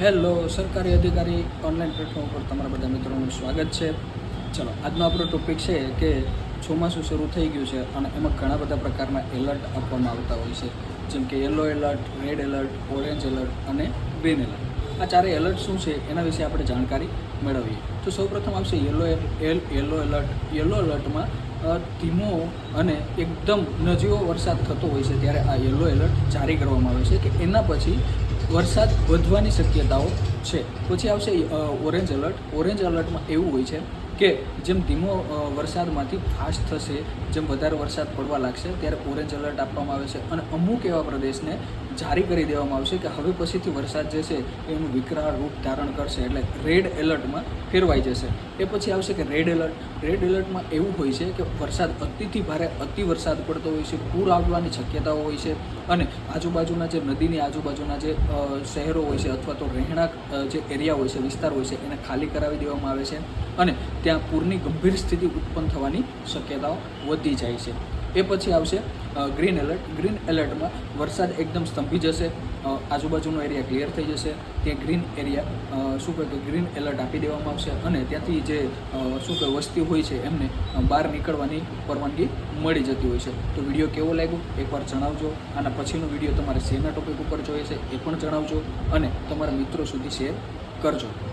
Hello, સરકારી અધિકારી online platform પર તમારા બધા મિત્રોનું સ્વાગત છે. ચલો, આજનો આપણો ટોપિક છે કે ચોમાસું શરૂ થઈ ગયું છે અને એમાં ઘણા બધા પ્રકારના એલર્ટ આપવામાં આવતા હોય છે. જેમ કે yellow alert, red alert, orange alert અને ગ્રીન એલર્ટ. આ ચારે એલર્ટ શું છે એના વિશે આપણે જાણકારી મેળવીએ. તો સૌપ્રથમ આવશે યલો એલ, યલો એલર્ટ. યલો એલર્ટમાં ધીમો અને એકદમ નજીવો વરસાદ થતો હોય છે ત્યારે આ યલો એલર્ટ જારી કરવામાં આવે છે કે એના પછી વરસાદ વધવાની શક્યતાઓ છે. પછી આવશે ઓરેન્જ એલર્ટ ઓરેન્જ એલર્ટમાં એવું હોય છે કે જેમ ધીમો વરસાદમાંથી ફાસ્ટ થશે, જેમ વધારે વરસાદ પડવા લાગશે, ત્યારે ઓરેન્જ એલર્ટ આપવામાં આવે છે. અને અમુક એવા પ્રદેશને જારી કરી દેવામાં આવશે કે હવે પછીથી વરસાદ જે છે એનું વિકરાળ રૂપ ધારણ કરશે એટલે રેડ એલર્ટમાં ફેરવાઈ જશે. એ પછી આવશે કે રેડ એલર્ટ. રેડ એલર્ટમાં એવું હોય છે કે વરસાદ અતિથી ભારે, અતિ વરસાદ પડતો હોય છે, પૂર આવવાની શક્યતાઓ હોય છે અને આજુબાજુના જે નદીની આજુબાજુના જે શહેરો હોય છે અથવા તો રહેણાંક જે એરિયા હોય છે, વિસ્તાર હોય છે, એને ખાલી કરાવી દેવામાં આવે છે અને ત્યાં પૂરની ગંભીર સ્થિતિ ઉત્પન્ન થવાની શક્યતાઓ વધી જાય છે. એ પછી આવશે ગ્રીન એલર્ટ ગ્રીન એલર્ટમાં વરસાદ એકદમ સ્તંભી જશે. આજુબાજુનો એરિયા ક્લિયર થઈ જશે. ત્યાં ગ્રીન એરિયા શું કહે કે ગ્રીન એલર્ટ આપી દેવામાં આવશે અને ત્યાંથી જે શું કહે, વસ્તી હોય છે એમને બહાર નીકળવાની પરવાનગી મળી જતી હોય છે. તો વીડિયો કેવો લાગ્યો? એકવાર જણાવજો. આના પછીનો વીડિયો તમારે શેના ટોપિક ઉપર જોઈએ છે એ પણ જણાવજો અને તમારા મિત્રો સુધી શેર કરજો.